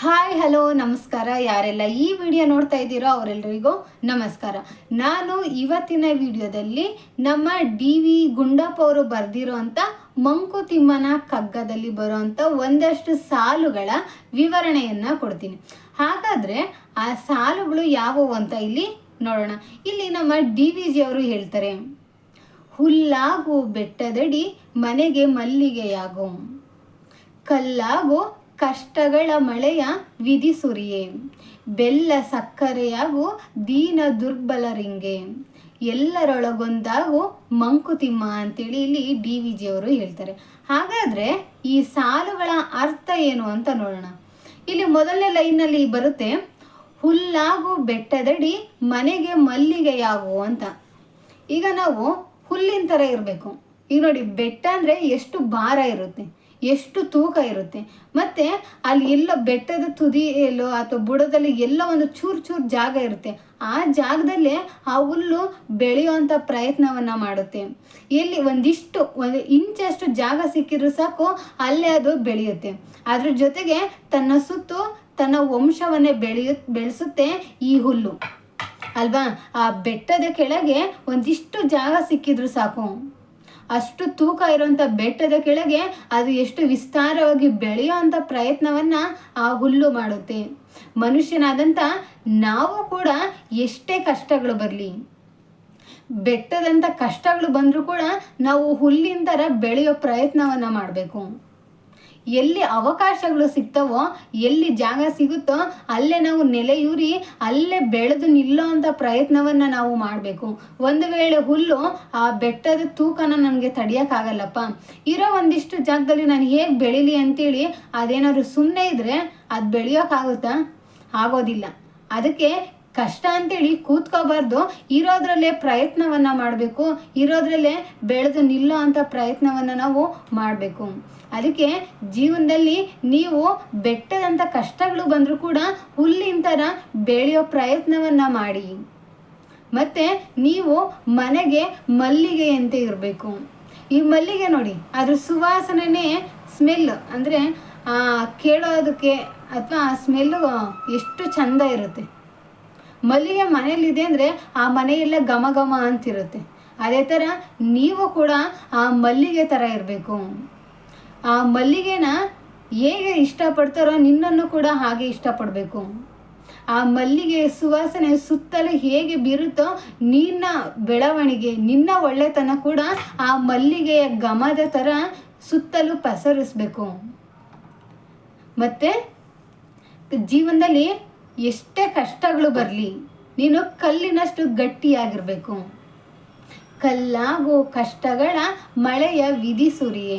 Hi hello ನಮಸ್ಕಾರ. ಯಾರೆಲ್ಲ ಈ ವಿಡಿಯೋ ನೋಡ್ತಾ ಇದ್ದೀರೋ ಅವರೆಲ್ಲರಿಗೂ ನಮಸ್ಕಾರ. ನಾನು ಇವತ್ತಿನ ವಿಡಿಯೋದಲ್ಲಿ ನಮ್ಮ ಡಿ ವಿ ಗುಂಡಪ್ಪ ಅವರು ಬರೆದಿರೋಂಥ ಮಂಕುತಿಮ್ಮನ ಕಗ್ಗದಲ್ಲಿ ಬರುವಂಥ ಒಂದಷ್ಟು ಸಾಲುಗಳ ವಿವರಣೆಯನ್ನು ಕೊಡ್ತೀನಿ. ಹಾಗಾದರೆ ಆ ಸಾಲುಗಳು ಯಾವುವು ಅಂತ ಇಲ್ಲಿ ನೋಡೋಣ. ಇಲ್ಲಿ ನಮ್ಮ ಡಿ ವಿ ಜಿ ಅವರು ಹೇಳ್ತಾರೆ, ಹುಲ್ಲಾಗು ಬೆಟ್ಟದಡಿ ಮನೆಗೆ ಮಲ್ಲಿಗೆಯಾಗು, ಕಲ್ಲಾಗು ಕಷ್ಟಗಳ ಮಳೆಯ ವಿಧಿ ಸುರಿಯೇ. ಬೆಲ್ಲ ಸಕ್ಕರೆಯಾಗು ದೀನ ದುರ್ಬಲರಿಂಗೆ ಎಲ್ಲರೊಳಗೊಂದಾಗು ಮಂಕುತಿಮ್ಮ ಅಂತೇಳಿ ಇಲ್ಲಿ ಡಿ ವಿ ಜಿ ಅವರು ಹೇಳ್ತಾರೆ. ಹಾಗಾದ್ರೆ ಈ ಸಾಲುಗಳ ಅರ್ಥ ಏನು ಅಂತ ನೋಡೋಣ. ಇಲ್ಲಿ ಮೊದಲನೇ ಲೈನಲ್ಲಿ ಬರುತ್ತೆ, ಹುಲ್ಲಾಗು ಬೆಟ್ಟದಡಿ ಮನೆಗೆ ಮಲ್ಲಿಗೆಯಾಗು ಅಂತ. ಈಗ ನಾವು ಹುಲ್ಲಿನ ಥರ ಇರಬೇಕು. ಈಗ ನೋಡಿ, ಬೆಟ್ಟ ಅಂದರೆ ಎಷ್ಟು ಭಾರ ಇರುತ್ತೆ. ಎಷ್ಟು ತೂಕ ಇರುತ್ತೆ. ಮತ್ತು ಅಲ್ಲಿ ಎಲ್ಲ ಬೆಟ್ಟದ ತುದಿಯಲ್ಲೋ ಅಥವಾ ಬುಡದಲ್ಲಿ ಎಲ್ಲ ಒಂದು ಚೂರು ಚೂರು ಜಾಗ ಇರುತ್ತೆ. ಆ ಜಾಗದಲ್ಲೇ ಆ ಹುಲ್ಲು ಬೆಳೆಯುವಂಥ ಪ್ರಯತ್ನವನ್ನು ಮಾಡುತ್ತೆ. ಎಲ್ಲಿ ಒಂದಿಷ್ಟು, ಒಂದು ಇಂಚಷ್ಟು ಜಾಗ ಸಿಕ್ಕಿದ್ರು ಸಾಕು ಅಲ್ಲೇ ಅದು ಬೆಳೆಯುತ್ತೆ. ಅದ್ರ ಜೊತೆಗೆ ತನ್ನ ಸುತ್ತು, ತನ್ನ ವಂಶವನ್ನೇ ಬೆಳೆಯು, ಬೆಳೆಸುತ್ತೆ ಈ ಹುಲ್ಲು. ಅಲ್ವಾ? ಆ ಬೆಟ್ಟದ ಕೆಳಗೆ ಒಂದಿಷ್ಟು ಜಾಗ ಸಿಕ್ಕಿದ್ರು ಸಾಕು. ಅಷ್ಟು ತೂಕ ಇರುವಂಥ ಬೆಟ್ಟದ ಕೆಳಗೆ ಅದು ಎಷ್ಟು ವಿಸ್ತಾರವಾಗಿ ಬೆಳೆಯುವಂಥ ಪ್ರಯತ್ನವನ್ನ ಆ ಹುಲ್ಲು ಮಾಡುತ್ತೆ. ಮನುಷ್ಯನಾದಂಥ ನಾವು ಕೂಡ ಎಷ್ಟೇ ಕಷ್ಟಗಳು ಬರಲಿ ಬೆಟ್ಟದಂಥ ಕಷ್ಟಗಳು ಬಂದರೂ ಕೂಡ ನಾವು ಹುಲ್ಲಿನ ಥರ ಬೆಳೆಯೋ ಪ್ರಯತ್ನವನ್ನು ಮಾಡಬೇಕು. ಎಲ್ಲಿ ಅವಕಾಶಗಳು ಸಿಗ್ತವೋ, ಎಲ್ಲಿ ಜಾಗ ಸಿಗುತ್ತೋ, ಅಲ್ಲೇ ನಾವು ನೆಲೆಯೂರಿ, ಅಲ್ಲೇ ಬೆಳೆದು ನಿಲ್ಲೋ ಅಂಥ ಪ್ರಯತ್ನವನ್ನು ನಾವು ಮಾಡಬೇಕು. ಒಂದು ವೇಳೆ ಹುಲ್ಲು ಆ ಬೆಟ್ಟದ ತೂಕನ ನನಗೆ ತಡಿಯೋಕ್ಕಾಗಲ್ಲಪ್ಪ ಇರೋ ಒಂದಿಷ್ಟು ಜಾಗದಲ್ಲಿ ನಾನು ಹೇಗೆ ಬೆಳೀಲಿ ಅಂತೇಳಿ ಅದೇನಾದ್ರು ಸುಮ್ಮನೆ ಇದ್ದರೆ ಅದು ಬೆಳೆಯೋಕ್ಕಾಗುತ್ತಾ ಆಗೋದಿಲ್ಲ. ಅದಕ್ಕೆ ಕಷ್ಟ ಅಂತೇಳಿ ಕೂತ್ಕೋಬಾರ್ದು. ಇರೋದ್ರಲ್ಲೇ ಪ್ರಯತ್ನವನ್ನ ಮಾಡಬೇಕು. ಇರೋದ್ರಲ್ಲೇ ಬೆಳೆದು ನಿಲ್ಲೋ ಅಂತ ಪ್ರಯತ್ನವನ್ನ ನಾವು ಮಾಡಬೇಕು. ಅದಕ್ಕೆ ಜೀವನದಲ್ಲಿ ನೀವು ಬೆಟ್ಟದಂಥ ಕಷ್ಟಗಳು ಬಂದರೂ ಕೂಡ ಹುಲ್ಲಿನ ಥರ ಬೆಳೆಯೋ ಪ್ರಯತ್ನವನ್ನ ಮಾಡಿ. ಮತ್ತೆ ನೀವು ಮನೆಗೆ ಮಲ್ಲಿಗೆಯಂತೆ ಇರಬೇಕು. ಈ ಮಲ್ಲಿಗೆ ನೋಡಿ ಅದ್ರ ಸುವಾಸನೆ ಸ್ಮೆಲ್. ಅಂದರೆ ಕೇಳೋದಕ್ಕೆ ಅಥವಾ ಆ ಸ್ಮೆಲ್ಲು ಎಷ್ಟು ಚಂದ ಇರುತ್ತೆ. ಮಲ್ಲಿಗೆ ಮನೆಯಲ್ಲಿದೆ ಅಂದರೆ ಆ ಮನೆಯೆಲ್ಲ ಘಮ ಘಮ ಅಂತಿರುತ್ತೆ. ಅದೇ ಥರ ನೀವು ಕೂಡ ಆ ಮಲ್ಲಿಗೆ ಥರ ಇರಬೇಕು. ಆ ಮಲ್ಲಿಗೆನ ಹೇಗೆ ಇಷ್ಟಪಡ್ತಾರೋ ನಿನ್ನನ್ನು ಕೂಡ ಹಾಗೆ ಇಷ್ಟಪಡಬೇಕು. ಆ ಮಲ್ಲಿಗೆ ಸುವಾಸನೆ ಸುತ್ತಲೂ ಹೇಗೆ ಬೀರುತ್ತೋ ನಿನ್ನ ಬೆಳವಣಿಗೆ, ನಿನ್ನ ಒಳ್ಳೆತನ ಕೂಡ ಆ ಮಲ್ಲಿಗೆಯ ಘಮದ ಥರ ಸುತ್ತಲೂ ಪಸರಿಸ್ಬೇಕು. ಮತ್ತು, ಜೀವನದಲ್ಲಿ ಎಷ್ಟೇ ಕಷ್ಟಗಳು ಬರಲಿ, ನೀನು ಕಲ್ಲಿನಷ್ಟು ಗಟ್ಟಿಯಾಗಿರಬೇಕು. ಕಲ್ಲಾಗೋ ಕಷ್ಟಗಳ ಮಳೆಯ ವಿಧಿ ಸುರಿಯೇ.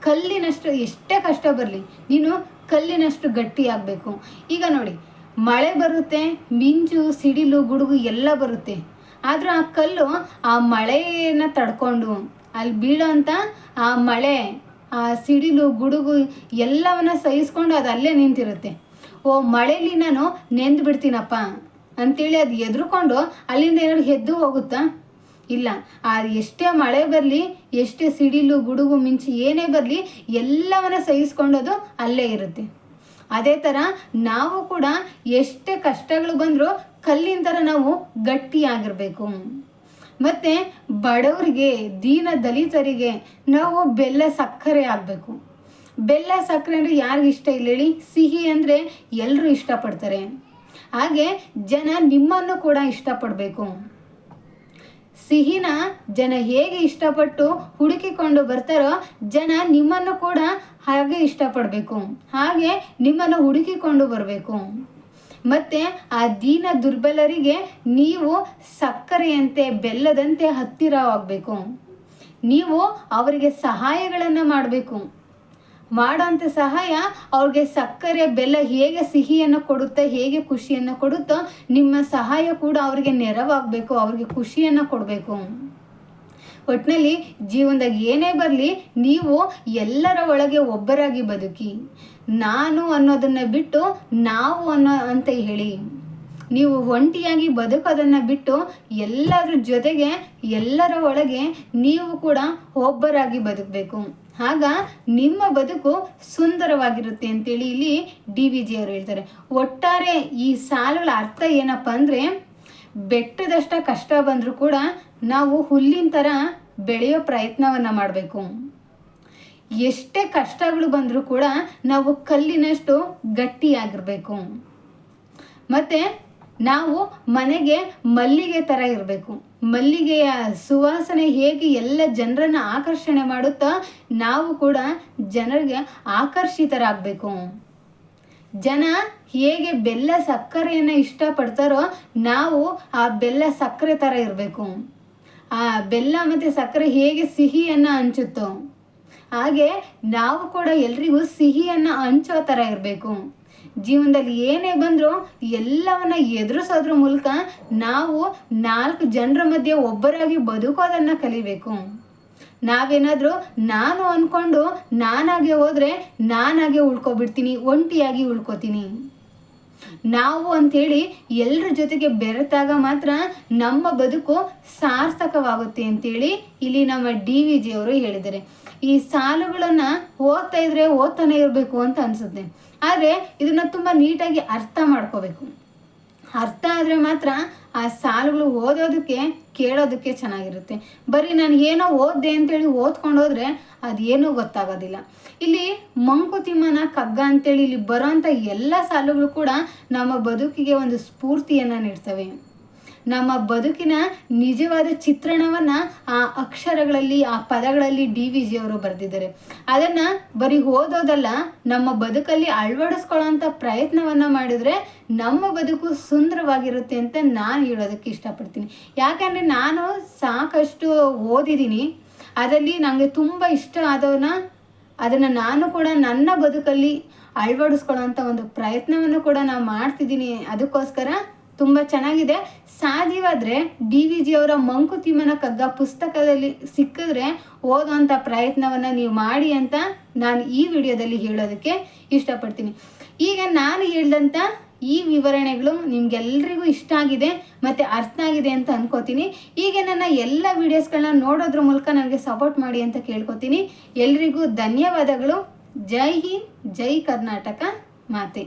ಕಲ್ಲಿನಷ್ಟು ಎಷ್ಟೇ ಕಷ್ಟ ಬರಲಿ, ನೀನು ಕಲ್ಲಿನಷ್ಟು ಗಟ್ಟಿಯಾಗಬೇಕು. ಈಗ ನೋಡಿ, ಮಳೆ ಬರುತ್ತೆ, ಮಿಂಚು, ಸಿಡಿಲು, ಗುಡುಗು ಎಲ್ಲ ಬರುತ್ತೆ. ಆದರೂ ಆ ಕಲ್ಲು ಆ ಮಳೆಯನ್ನು ತಡ್ಕೊಂಡು, ಅಲ್ಲಿ ಬೀಳೋಂಥ ಆ ಮಳೆ, ಆ ಸಿಡಿಲು, ಗುಡುಗು ಎಲ್ಲವನ್ನ ಸಹಿಸ್ಕೊಂಡು ಅದು ಅಲ್ಲೇ ನಿಂತಿರುತ್ತೆ. ಓ ಮಳೇಲಿ ನಾನು ನೆಂದು ಬಿಡ್ತೀನಪ್ಪ. ಅಂತೇಳಿ ಅದು ಎದ್ರುಕೊಂಡು ಅಲ್ಲಿಂದ ಏನಾದ್ರು ಎದ್ದು ಹೋಗುತ್ತಾ? ಇಲ್ಲ ಆ ಎಷ್ಟೇ ಮಳೆ ಬರಲಿ, ಎಷ್ಟೇ ಸಿಡಿಲು ಗುಡುಗು ಮಿಂಚು ಏನೇ ಬರಲಿ, ಎಲ್ಲವನ್ನ ಸಹಿಸ್ಕೊಂಡೋದು ಅಲ್ಲೇ ಇರುತ್ತೆ. ಅದೇ ಥರ ನಾವು ಕೂಡ ಎಷ್ಟೇ ಕಷ್ಟಗಳು ಬಂದರೂ ಕಲ್ಲಿನ ಥರ ನಾವು ಗಟ್ಟಿಯಾಗಿರಬೇಕು. ಮತ್ತು ಬಡವರಿಗೆ, ದೀನ ದಲಿತರಿಗೆ ನಾವು ಬೆಲ್ಲ ಸಕ್ಕರೆ ಆಗಬೇಕು. ಬೆಲ್ಲ, ಸಕ್ಕರೆ ಅಂದರೆ ಯಾರಿಗೆ ಇಷ್ಟ ಇಲ್ಲ ಹೇಳಿ. ಸಿಹಿ ಅಂದರೆ ಎಲ್ಲರೂ ಇಷ್ಟಪಡ್ತಾರೆ. ಹಾಗೆ ಜನ ನಿಮ್ಮನ್ನು ಕೂಡ ಇಷ್ಟಪಡಬೇಕು. ಸಿಹಿನ ಜನ ಹೇಗೆ ಇಷ್ಟಪಟ್ಟು ಹುಡುಕಿಕೊಂಡು ಬರ್ತಾರೋ ಜನ ನಿಮ್ಮನ್ನು ಕೂಡ ಹಾಗೆ ಇಷ್ಟಪಡಬೇಕು. ಹಾಗೆ ನಿಮ್ಮನ್ನು ಹುಡುಕಿಕೊಂಡು ಬರಬೇಕು. ಮತ್ತು ಆ ದೀನ ದುರ್ಬಲರಿಗೆ ನೀವು ಸಕ್ಕರೆಯಂತೆ, ಬೆಲ್ಲದಂತೆ ಹತ್ತಿರವಾಗಬೇಕು. ನೀವು ಅವರಿಗೆ ಸಹಾಯಗಳನ್ನು ಮಾಡಬೇಕು. ಮಾಡೋಂಥ ಸಹಾಯ ಅವ್ರಿಗೆ ಸಕ್ಕರೆ, ಬೆಲ್ಲ ಹೇಗೆ ಸಿಹಿಯನ್ನು ಕೊಡುತ್ತೆ, ಹೇಗೆ ಖುಷಿಯನ್ನು ಕೊಡುತ್ತೋ ನಿಮ್ಮ ಸಹಾಯ ಕೂಡ ಅವರಿಗೆ ನೆರವಾಗಬೇಕು, ಅವ್ರಿಗೆ ಖುಷಿಯನ್ನು ಕೊಡಬೇಕು. ಒಟ್ಟಿನಲ್ಲಿ ಜೀವನದಾಗ ಏನೇ ಬರಲಿ ನೀವು ಎಲ್ಲರ ಒಳಗೆ ಒಬ್ಬರಾಗಿ ಬದುಕಿ, ನಾನು ಅನ್ನೋದನ್ನು ಬಿಟ್ಟು ನಾವು ಅನ್ನೋ ಅಂತ ಹೇಳಿ, ನೀವು ಒಂಟಿಯಾಗಿ ಬದುಕೋದನ್ನು ಬಿಟ್ಟು ಎಲ್ಲರ ಜೊತೆಗೆ ಎಲ್ಲರ ಒಳಗೆ ನೀವು ಕೂಡ ಒಬ್ಬರಾಗಿ ಬದುಕಬೇಕು. ಆಗ ನಿಮ್ಮ ಬದುಕು ಸುಂದರವಾಗಿರುತ್ತೆ ಅಂತೇಳಿ ಇಲ್ಲಿ ಡಿ ವಿ ಜಿ ಅವರು ಹೇಳ್ತಾರೆ. ಒಟ್ಟಾರೆ ಈ ಸಾಲುಗಳ ಅರ್ಥ ಏನಪ್ಪ ಅಂದರೆ ಬೆಟ್ಟದಷ್ಟ ಕಷ್ಟ ಬಂದರೂ ಕೂಡ ನಾವು ಹುಲ್ಲಿನ ಥರ ಬೆಳೆಯೋ ಪ್ರಯತ್ನವನ್ನು ಮಾಡಬೇಕು. ಎಷ್ಟೇ ಕಷ್ಟಗಳು ಬಂದರೂ ಕೂಡ ನಾವು ಕಲ್ಲಿನಷ್ಟು ಗಟ್ಟಿಯಾಗಿರಬೇಕು. ಮತ್ತು ನಾವು ಮನೆಗೆ ಮಲ್ಲಿಗೆ ಥರ ಇರಬೇಕು. ಮಲ್ಲಿಗೆಯ ಸುವಾಸನೆ ಹೇಗೆ ಎಲ್ಲ ಜನರನ್ನು ಆಕರ್ಷಣೆ ಮಾಡುತ್ತಾ ನಾವು ಕೂಡ ಜನರಿಗೆ ಆಕರ್ಷಿತರಾಗಬೇಕು. ಜನ ಹೇಗೆ ಬೆಲ್ಲ ಸಕ್ಕರೆಯನ್ನು ಇಷ್ಟಪಡ್ತಾರೋ ನಾವು ಆ ಬೆಲ್ಲ ಸಕ್ಕರೆ ಥರ ಇರಬೇಕು. ಆ ಬೆಲ್ಲ ಮತ್ತು ಸಕ್ಕರೆ ಹೇಗೆ ಸಿಹಿಯನ್ನು ಹಂಚುತ್ತೋ, ಹಾಗೆ ನಾವು ಕೂಡ ಎಲ್ರಿಗೂ ಸಿಹಿಯನ್ನು ಹಂಚೋ ಥರ ಇರಬೇಕು. ಜೀವನದಲ್ಲಿ ಏನೇ ಬಂದರೂ ಎಲ್ಲವನ್ನ ಎದುರಿಸೋದ್ರ ಮೂಲಕ ನಾವು ನಾಲ್ಕು ಜನರ ಮಧ್ಯೆ ಒಬ್ಬರಾಗಿ ಬದುಕೋದನ್ನು ಕಲಿಬೇಕು. ನಾವೇನಾದರೂ ನಾನು ಅಂದ್ಕೊಂಡು ನಾನಾಗೆ ಹೋದರೆ ನಾನಾಗೆ ಉಳ್ಕೊಬಿಡ್ತೀನಿ, ಒಂಟಿಯಾಗಿ ಉಳ್ಕೊತೀನಿ. ನಾವು ಅಂಥೇಳಿ ಎಲ್ಲರ ಜೊತೆಗೆ ಬೆರೆತಾಗ ಮಾತ್ರ ನಮ್ಮ ಬದುಕು ಸಾರ್ಥಕವಾಗುತ್ತೆ ಅಂತೇಳಿ ಇಲ್ಲಿ ನಮ್ಮ ಡಿ ವಿ ಜಿ ಅವರು ಹೇಳಿದ್ದಾರೆ. ಈ ಸಾಲುಗಳನ್ನು ಓದ್ತಾ ಇದ್ರೆ ಓದ್ತಾನೆ ಇರಬೇಕು ಅಂತ ಅನಿಸುತ್ತೆ. ಆದರೆ ಇದನ್ನು ತುಂಬ ನೀಟಾಗಿ ಅರ್ಥ ಮಾಡ್ಕೋಬೇಕು. ಅರ್ಥ ಆದರೆ ಮಾತ್ರ ಆ ಸಾಲುಗಳು ಓದೋದಕ್ಕೆ, ಕೇಳೋದಕ್ಕೆ ಚೆನ್ನಾಗಿರುತ್ತೆ. ಬರೀ ನಾನು ಏನೋ ಓದ್ದೆ ಅಂತೇಳಿ ಓದ್ಕೊಂಡು ಹೋದ್ರೆ ಅದೇನೂ ಗೊತ್ತಾಗೋದಿಲ್ಲ. ಇಲ್ಲಿ ಮಂಕುತಿಮ್ಮನ ಕಗ್ಗ ಅಂತೇಳಿ ಇಲ್ಲಿ ಬರೋಂಥ ಎಲ್ಲ ಸಾಲುಗಳು ಕೂಡ ನಮ್ಮ ಬದುಕಿಗೆ ಒಂದು ಸ್ಫೂರ್ತಿಯನ್ನು ನೀಡ್ತವೆ. ನಮ್ಮ ಬದುಕಿನ ನಿಜವಾದ ಚಿತ್ರಣವನ್ನ ಆ ಅಕ್ಷರಗಳಲ್ಲಿ, ಆ ಪದಗಳಲ್ಲಿ ಡಿ ವಿ ಜಿ ಅವರು ಬರೆದಿದ್ದಾರೆ. ಅದನ್ನ ಬರೀ ಓದೋದಲ್ಲ, ನಮ್ಮ ಬದುಕಲ್ಲಿ ಅಳವಡಿಸ್ಕೊಳ್ಳೋಂಥ ಪ್ರಯತ್ನವನ್ನ ಮಾಡಿದ್ರೆ ನಮ್ಮ ಬದುಕು ಸುಂದರವಾಗಿರುತ್ತೆ ಅಂತ ನಾನು ಹೇಳೋದಕ್ಕೆ ಇಷ್ಟಪಡ್ತೀನಿ. ಯಾಕಂದ್ರೆ ನಾನು ಸಾಕಷ್ಟು ಓದಿದ್ದೀನಿ. ಅದರಲ್ಲಿ ನನಗೆ ತುಂಬ ಇಷ್ಟ ಆದವನ್ನ, ಅದನ್ನು ನಾನು ಕೂಡ ನನ್ನ ಬದುಕಲ್ಲಿ ಅಳವಡಿಸ್ಕೊಳ್ಳೋಂಥ ಒಂದು ಪ್ರಯತ್ನವನ್ನು ಕೂಡ ನಾನು ಮಾಡ್ತಿದ್ದೀನಿ. ಅದಕ್ಕೋಸ್ಕರ ತುಂಬ ಚೆನ್ನಾಗಿದೆ. ಸಾಧ್ಯವಾದರೆ ಡಿ ವಿ ಜಿ ಅವರ ಮಂಕುತಿಮ್ಮನ ಕಗ್ಗ ಪುಸ್ತಕದಲ್ಲಿ ಸಿಕ್ಕಿದ್ರೆ ಓದುವಂಥ ಪ್ರಯತ್ನವನ್ನು ನೀವು ಮಾಡಿ ಅಂತ ನಾನು ಈ ವಿಡಿಯೋದಲ್ಲಿ ಹೇಳೋದಕ್ಕೆ ಇಷ್ಟಪಡ್ತೀನಿ. ಈಗ ನಾನು ಹೇಳಿದಂಥ ಈ ವಿವರಣೆಗಳು ನಿಮ್ಗೆಲ್ರಿಗೂ ಇಷ್ಟ ಆಗಿದೆ ಮತ್ತು ಅರ್ಥ ಆಗಿದೆ ಅಂತ ಅನ್ಕೋತೀನಿ. ಈಗ ನನ್ನ ಎಲ್ಲ ವೀಡಿಯೋಸ್ಗಳನ್ನ ನೋಡೋದ್ರ ಮೂಲಕ ನನಗೆ ಸಪೋರ್ಟ್ ಮಾಡಿ ಅಂತ ಕೇಳ್ಕೊತೀನಿ. ಎಲ್ರಿಗೂ ಧನ್ಯವಾದಗಳು. ಜೈ ಹಿಂದ್, ಜೈ ಕರ್ನಾಟಕ ಮಾತೆ.